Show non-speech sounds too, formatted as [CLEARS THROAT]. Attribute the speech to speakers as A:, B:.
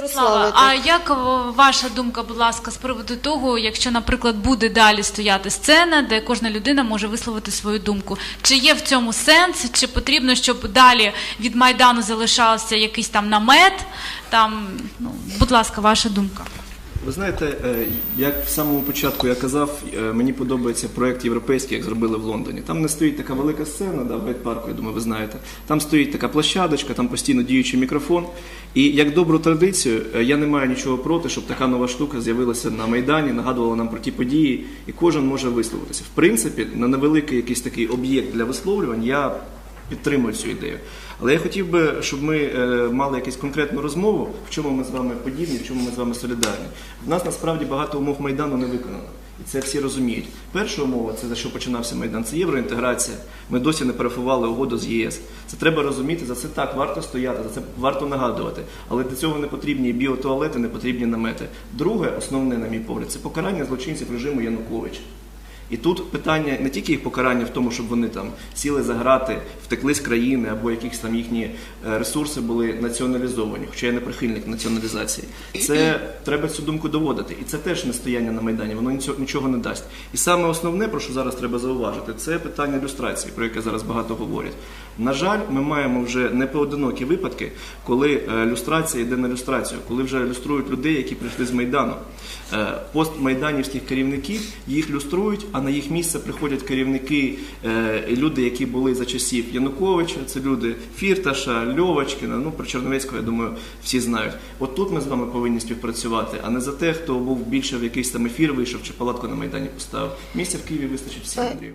A: Ярослава, а як ваша думка, будь ласка, з приводу того, якщо, наприклад, буде далі стояти сцена, де кожна людина може висловити свою думку? Чи є в цьому сенс, чи потрібно, щоб далі від майдану залишався якийсь там намет? Там, ну, будь ласка, ваша думка.
B: Ви знаєте, е, як в самому початку я казав, е, мені подобається проект європейський, як зробили в Лондоні. Там не стоїть така велика сцена, да, в гайд-парку, я думаю, ви знаєте. Там стоїть така площадочка, там постійно діючий мікрофон. І як добру традицію, е, я не маю нічого проти, щоб така нова штука з'явилася на Майдані, нагадувала нам про ті події, і кожен може висловитися. В принципі, на невеликий якийсь такий об'єкт для висловлювань я підтримую цю ідею. Але я хотів би, щоб ми е, мали якусь конкретну розмову, в чому ми з вами подібні, в чому ми з вами солідарні. В нас насправді багато умов Майдану не виконано. І це всі розуміють. Перша умова, це за що починався Майдан, це євроінтеграція. Ми досі не перефували угоду з ЄС. Це треба розуміти, за це так варто стояти, за це варто нагадувати. Але для цього не потрібні біотуалети, не потрібні намети. Друге, основне, на мій погляд, це покарання злочинців режиму Януковича. І тут питання не тільки їх покарання в тому, щоб вони там сіли за грати, втекли з країни або якісь там їхні е, ресурси були націоналізовані, хоча я не прихильник націоналізації. Це [CLEARS THROAT] треба цю думку доводити. І це теж не стояння на Майдані, воно нічого, не дасть. І саме основне, про що зараз треба зауважити, це питання люстрації, про яке зараз багато говорять. На жаль, ми маємо вже непоодинокі випадки, коли е, люстрація йде на люстрацію, коли вже люструють людей, які прийшли з Майдану. Е, Постмайданівських керівників їх люструють, а на їх місце приходять керівники, е, люди, які були за часів Януковича, це люди Фірташа, Льовочкина, ну про Черновецького, я думаю, всі знають. От тут ми з вами повинні співпрацювати, а не за те, хто був більше в якийсь там ефір вийшов чи палатку на Майдані поставив. Місця в Києві вистачить всім, Андрію.